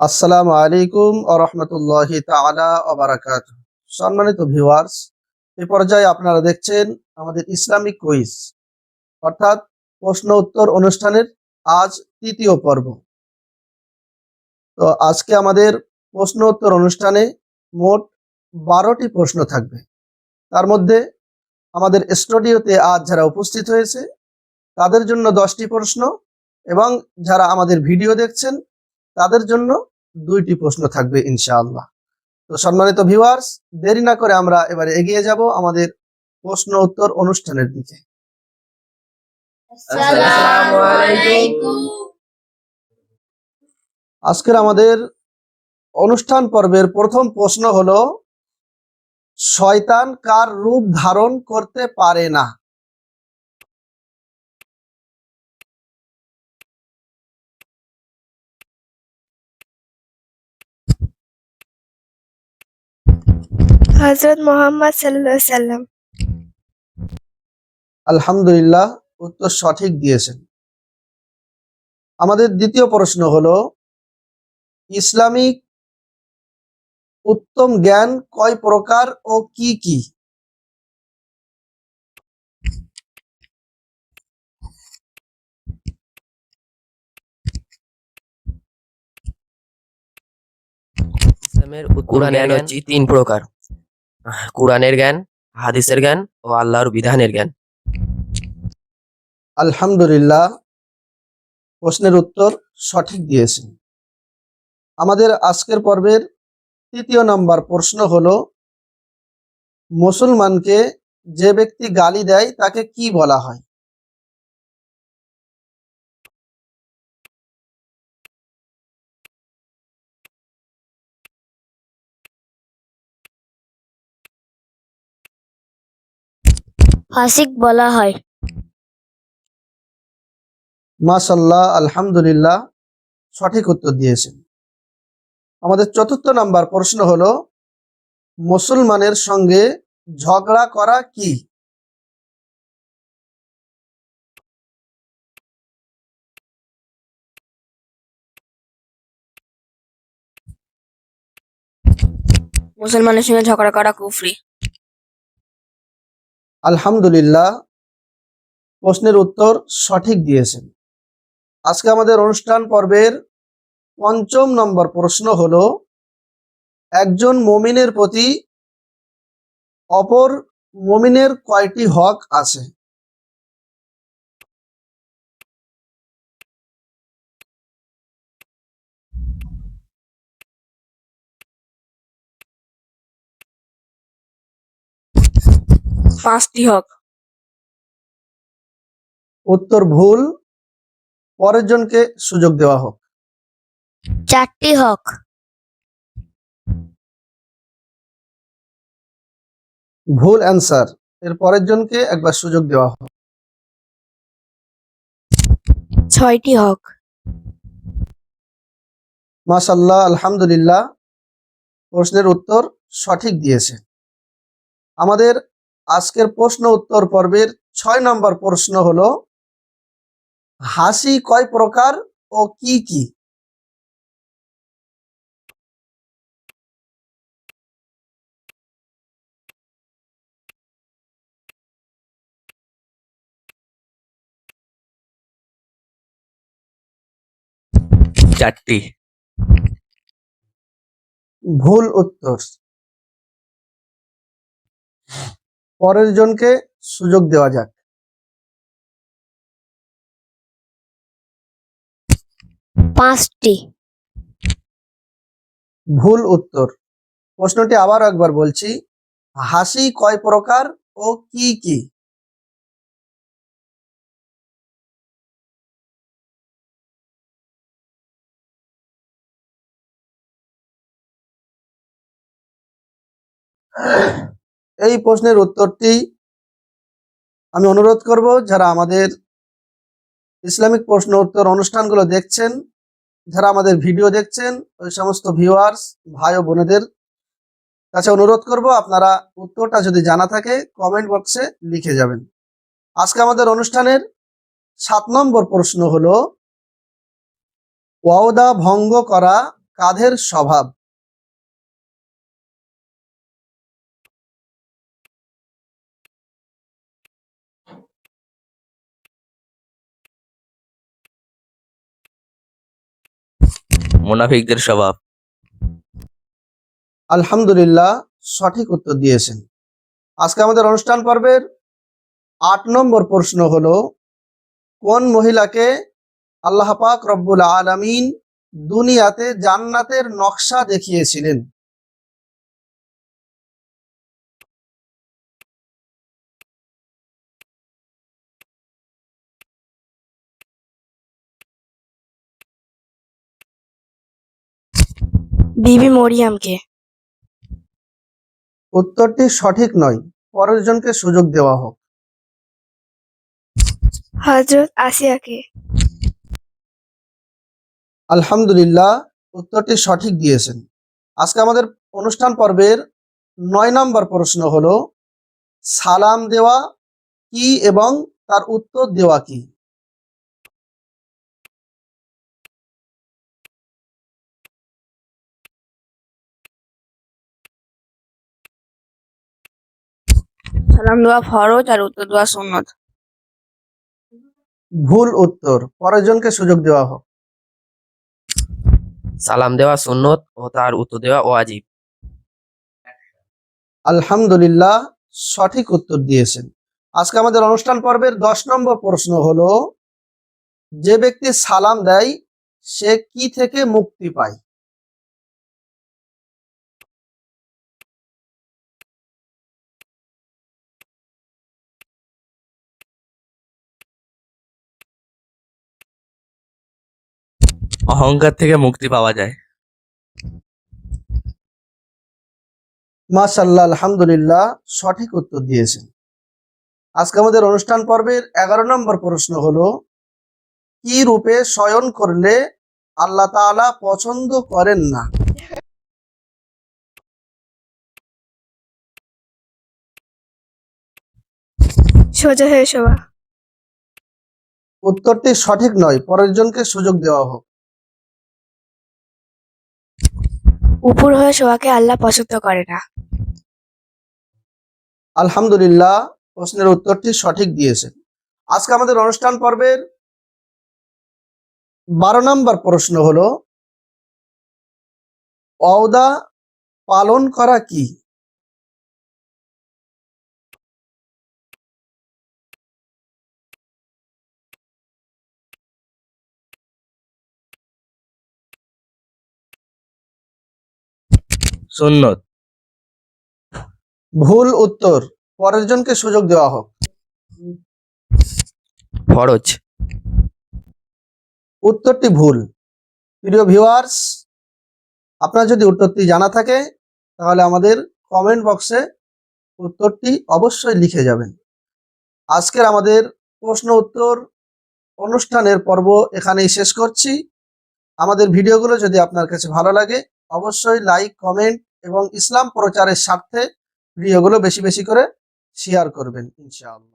আসসালামু আলাইকুম আরহামতুল্লাহি ওবারাকাত সম্মানিত ভিউয়ার্স, এ পর্যায়ে আপনারা দেখছেন আমাদের ইসলামিক কুইজ। অর্থাৎ প্রশ্ন উত্তর অনুষ্ঠানের আজ তৃতীয় পর্ব। তো আজকে আমাদের প্রশ্ন উত্তর অনুষ্ঠানে মোট বারোটি প্রশ্ন থাকবে। তার মধ্যে আমাদের স্টুডিওতে আজ যারা উপস্থিত হয়েছে, তাদের জন্য দশটি প্রশ্ন এবং যারা আমাদের ভিডিও দেখছেন তাদের জন্য দুইটি প্রশ্ন থাকবে ইনশাআল্লাহ। তো সম্মানিত ভিউয়ার্স দেরি না করে আমরা এবারে এগিয়ে যাব আমাদের প্রশ্ন উত্তর অনুষ্ঠানের দিকে। আজকের আমাদের অনুষ্ঠান পর্বের প্রথম প্রশ্ন হলো শয়তান কার রূপ ধারণ করতে পারে না? হজরত মোহাম্মদ সাল্লাহ সাল্লাম আলহামদুলিল্লাহ উত্তর সঠিক দিয়েছেন। আমাদের দ্বিতীয় প্রশ্ন হলো ইসলামিক উত্তম জ্ঞান কয় প্রকার ও কি কি? ইসলামের তিন প্রকার। কোরআনের জ্ঞান, হাদিসের জ্ঞান ও আল্লাহর বিধানের জ্ঞান। আলহামদুলিল্লাহ, প্রশ্নের উত্তর সঠিক দিয়েছেন আমাদের আজকের পর্বের তৃতীয় নম্বর প্রশ্ন হলো, মুসলমানকে যে ব্যক্তি গালি দেয় তাকে কি বলা হয়? ফাসিক বলা হয়। মাশাল্লাহ আলহামদুলিল্লাহ সঠিক উত্তর দিয়েছেন। আমাদের চতুর্থ নাম্বার প্রশ্ন হলো মুসলমানের সঙ্গে ঝগড়া করা কি? মুসলমানের সঙ্গে ঝগড়া করা কুফরি। আলহামদুলিল্লাহ, প্রশ্নের উত্তর সঠিক দিয়েছেন। আজকে আমাদের অনুষ্ঠান পর্বের পঞ্চম নম্বর প্রশ্ন হল, একজন মমিনের প্রতি অপর মমিনের কয়টি হক আছে? পাঁচটি হক। উত্তর ভুল পরের জনকে সুযোগ দেওয়া হোক। চারটি হক। ভুল অ্যান্সার এর পরের জনকে একবার সুযোগ দেওয়া হোক। ছয়টি হক। মাশাল্লাহ আলহামদুলিল্লাহ প্রশ্নের উত্তর সঠিক দিয়েছে। আমাদের আজকের প্রশ্ন উত্তর পর্বের ছয় নম্বর প্রশ্ন হলো হাসি কয় প্রকার ও কি কি? চারটি। ভুল উত্তর। পরের জনকে সুযোগ দেওয়া যাক। পাঁচটি। ভুল উত্তর। প্রশ্নটি আবার একবার বলছি হাসি কয় প্রকার ও কি কি? এই প্রশ্নের উত্তরটি আমি অনুরোধ করব যারা আমাদের ইসলামিক প্রশ্ন উত্তর অনুষ্ঠানগুলো দেখছেন, যারা আমাদের ভিডিও দেখছেন, ওই সমস্ত ভিউয়ার্স ভাই ও বোনেদের কাছে অনুরোধ করব আপনারা উত্তরটা যদি জানা থাকে কমেন্ট বক্সে লিখে যাবেন। আজকে আমাদের অনুষ্ঠানের সাত নম্বর প্রশ্ন হলো ওয়াদা ভঙ্গ করা কাঁধের স্বভাব? মুনাফিকদের স্বভাব। আলহামদুলিল্লাহ, সঠিক উত্তর দিয়েছেন। আজকে আমাদের অনুষ্ঠান পর্বের আট নম্বর প্রশ্ন হলো, কোন মহিলাকে আল্লাহ পাক রব্বুল আলমিন দুনিয়াতে জান্নাতের নকশা দেখিয়েছিলেন? বিবি মরিয়ামকে। উত্তরটি সঠিক নয়। পরের জনকে সুযোগ দেওয়া হোক। হজরত আসিয়াকে। আলহামদুলিল্লাহ উত্তরটি সঠিক দিয়েছেন। আজকে আমাদের অনুষ্ঠান পর্বের নয় নম্বর প্রশ্ন হলো সালাম দেওয়া কি এবং তার উত্তর দেওয়া কি? সালাম দেওয়া ফরজ আর উত্তর দেওয়া সুন্নত। ভুল উত্তর। পরের জনকে সুযোগ দেওয়া হোক। সালাম দেওয়া সুন্নত ও তার উত্তর দেওয়া ওয়াজিব। আলহামদুলিল্লাহ সঠিক উত্তর দিয়েছেন। আজকে আমাদের অনুষ্ঠান পর্বের দশ নম্বর প্রশ্ন হলো যে ব্যক্তি সালাম দেয় সে কি থেকে মুক্তি পায়? অহংকার থেকে মুক্তি পাওয়া যায়। মাশাল্লাহ আলহামদুলিল্লাহ সঠিক উত্তর দিয়েছেন। আজকে আমাদের অনুষ্ঠান পর্বের এগারো নম্বর প্রশ্ন হলো কি রূপে শয়ন করলে আল্লাহ তাআলা পছন্দ করেন না? সোজা হয়ে শোয়া উত্তরটি সঠিক নয় পরের জনকে সুযোগ দেওয়া হোক। উপর হয়ে শোয়াকে আল্লাহ পছন্দ করে না। আলহামদুলিল্লাহ, প্রশ্নের উত্তরটি সঠিক দিয়েছেন। আজকে আমাদের অনুষ্ঠান পর্বের বারো নম্বর প্রশ্ন হলো, অওদা পালন করা কি? সুন্নত। ভুল উত্তর। পরের জনকে সুযোগ দেওয়া হোক। ফরজ। উত্তরটি ভুল। প্রিয় ভিউয়ার্স আপনার যদি উত্তরটি জানা থাকে তাহলে আমাদের কমেন্ট বক্সে উত্তরটি অবশ্যই লিখে যাবেন। আজকের আমাদের প্রশ্ন উত্তর অনুষ্ঠানের পর্ব এখানেই শেষ করছি। আমাদের ভিডিওগুলো যদি আপনার কাছে ভালো লাগে অবশ্যই লাইক কমেন্ট এবং ইসলাম প্রচারের স্বার্থে ভিডিওগুলো বেশি বেশি করে শেয়ার করবেন ইনশাআল্লাহ।